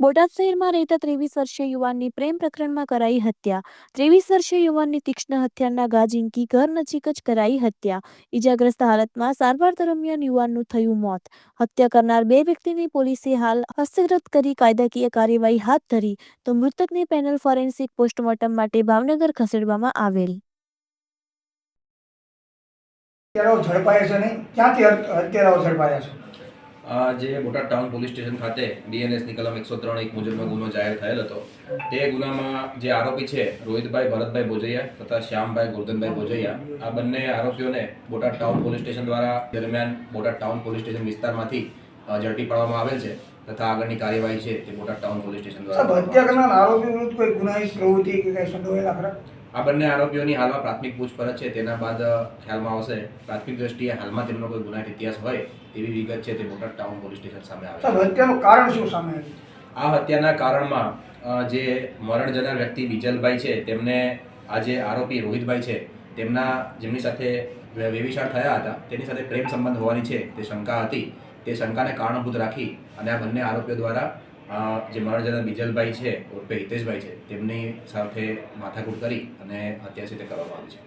બોટાદ શહેરમાં રહેતા ત્રેવીસ વર્ષીય યુવાનની પ્રેમ પ્રકરણમાં કરાઈ હત્યા. ત્રેવીસ વર્ષીય યુવાનની તીક્ષ્ણ હથિયારના ઘા ઝીંકી ઘર નજીક જ કરાઈ હત્યા. ઈજાગ્રસ્ત હાલતમાં સારવાર દરમિયાન યુવાનનું થયું મોત. હત્યા કરનાર બે વ્યક્તિની પોલીસે હાલ હસ્તગત કરી કાયદાકીય કાર્યવાહી હાથ ધરી. તો મૃતકની પેનલ ફોરેન્સિક પોસ્ટમોર્ટમ માટે ભાવનગર ખસેડવામાં આવેલ. ઝડપાયા છે નહીં. ક્યાંથી હત- હત્યારાઓ ઝડપાયા છે? જે બોટાદ ટાઉન પોલીસ સ્ટેશન ખાતે બીએનએસની કલમ એકસો ત્રણ એક મુજબનો ગુનો જાહેર થયેલ હતો, તે ગુનામાં જે આરોપી છે, રોહિતભાઈ ભરતભાઈ ભોજૈયા તથા શ્યામભાઈ ગોરધનભાઈ ભોજૈયા આ બંને આરોપીઓને બોટાદ ટાઉન પોલીસ સ્ટેશન દ્વારા દરમિયાન બોટાદ ટાઉન પોલીસ સ્ટેશન વિસ્તારમાંથી ઝડપી પાડવામાં આવેલ છે તથા આગળની કાર્યવાહી છે તે બોટાદ ટાઉન પોલીસ સ્ટેશન દ્વારા આરોપી વિરુદ્ધ કોઈ ગુનાહિત પ્રવૃત્તિ કે કઈ સંડોવાયેલા ખરા? આ બંને આરોપીઓની હાલમાં પ્રાથમિક પૂછપરછ છે તેના બાદ ખ્યાલમાં આવશે. પ્રાથમિક દ્રષ્ટિએ હાલમાં તેમનો કોઈ ગુનાહિત ઇતિહાસ હોય તેવી વિગત છે તે બોટાદ ટાઉન પોલીસ સ્ટેશન સામે આવે હત્યાનું કારણ શું સામે આ હત્યાના કારણમાં જે મરણ જનાર વ્યક્તિ બીજલભાઈ છે તેમને આ જે આરોપી રોહિતભાઈ છે તેમના જેમની સાથે વેવિશાળ થયા હતા તેની સાથે પ્રેમ સંબંધ હોવાની છે તે શંકા હતી. તે શંકાને કારણભૂત રાખી અને આ બંને આરોપીઓ દ્વારા જે મહારાજાના બીજલભાઈ છે, ઉર્ફે હિતેશભાઈ છે, તેમની સાથે માથાકૂટ કરી અને હત્યા છે તે કરવામાં આવી છે.